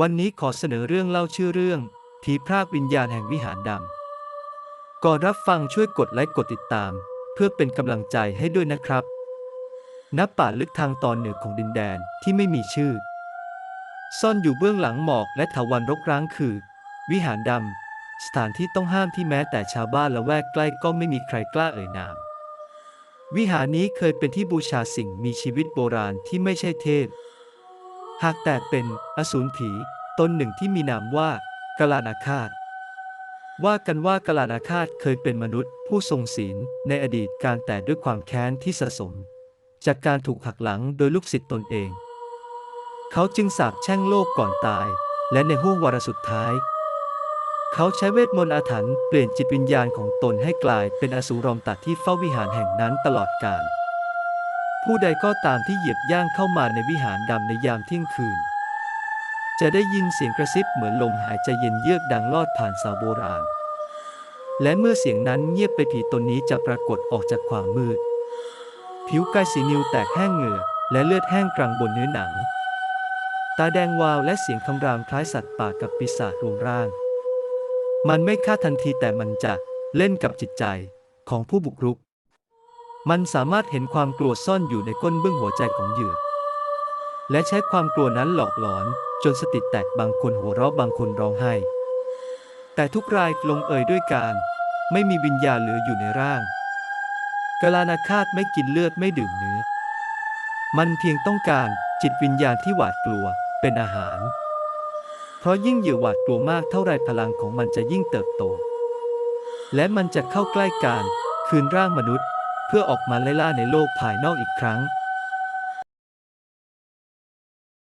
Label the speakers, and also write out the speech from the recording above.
Speaker 1: วันนี้ขอเสนอเรื่องเล่าชื่อเรื่องผีพรากวิญญาณแห่งวิหารดำ ก่อนรับฟังช่วยกดไลค์กดติดตาม เพื่อเป็นกำลังใจให้ด้วยนะครับณป่าลึกทางตอนเหนือของดินแดนที่ไม่มีชื่อ ซ่อนอยู่เบื้องหลังหมอกและถาวันรกร้างคือ วิหารดำ สถานที่ต้องห้ามที่แม้แต่ชาวบ้านละแวกใกล้ก็ไม่มีใครกล้าเอ่ยนาม วิหารนี้เคยเป็นที่บูชาสิ่งมีชีวิตโบราณที่ไม่ใช่เทพ หากแต่เป็นอสูรผีตนหนึ่งที่มีนามว่ากลานาคาตว่ากันว่ากลานาคาตเคยเป็นมนุษย์ ผู้ทรงศีลในอดีตการแต่ด้วยความแค้นที่สะสม จากการถูกหักหลังโดยลูกศิษย์ตนเอง เขาจึงสาปแช่งโลกก่อนตาย และในห้วงวาระสุดท้าย เขาใช้เวทมนต์อาถรรพ์เปลี่ยนจิตวิญญาณของตนให้กลายเป็นอสูรอมตัดที่เฝ้าวิหารแห่งนั้นตลอดกาล ผู้ใดก็ตามที่เหยียบย่างเข้ามาในวิหารดำในยามเที่ยงคืน จะได้ยินเสียงกระซิบเหมือนลมหายใจเย็นเยือกดังลอดผ่านเสาโบราณ และเมื่อเสียงนั้นเงียบไปผีตนนี้จะปรากฏออกจากความมืด ผิวกายสีนิวแตกแห้งเหงื่อ และเลือดแห้งกลางบนเนื้อหนัง ตาแดงวาวและเสียงคำรามคล้ายสัตว์ป่ากับปีศาจรวมร่าง มันไม่ฆ่าทันทีแต่มันจะเล่นกับจิตใจของผู้บุกรุก มันสามารถเห็นความกลัวซ่อนอยู่ในก้นเบื้องหัวใจของเหยื่อ และใช้ความกลัวนั้นหลอกหลอน จนสติแตกบางคนหัวเราะบางคนร้องไห้ แต่ทุกรายลงเอยด้วยการ ไม่มีวิญญาณเหลืออยู่ในร่างกลานาคาตไม่กินเลือดไม่ดื่มเนื้อ มันเพียงต้องการจิตวิญญาณที่หวาดกลัวเป็นอาหาร เพราะยิ่งเหยื่อหวาดกลัวมากเท่าไรพลังของมันจะยิ่งเติบโต และมันจะเข้าใกล้การคืนร่างมนุษย์ เพื่อออกมาไล่ล่าในโลกภายนอกอีกครั้ง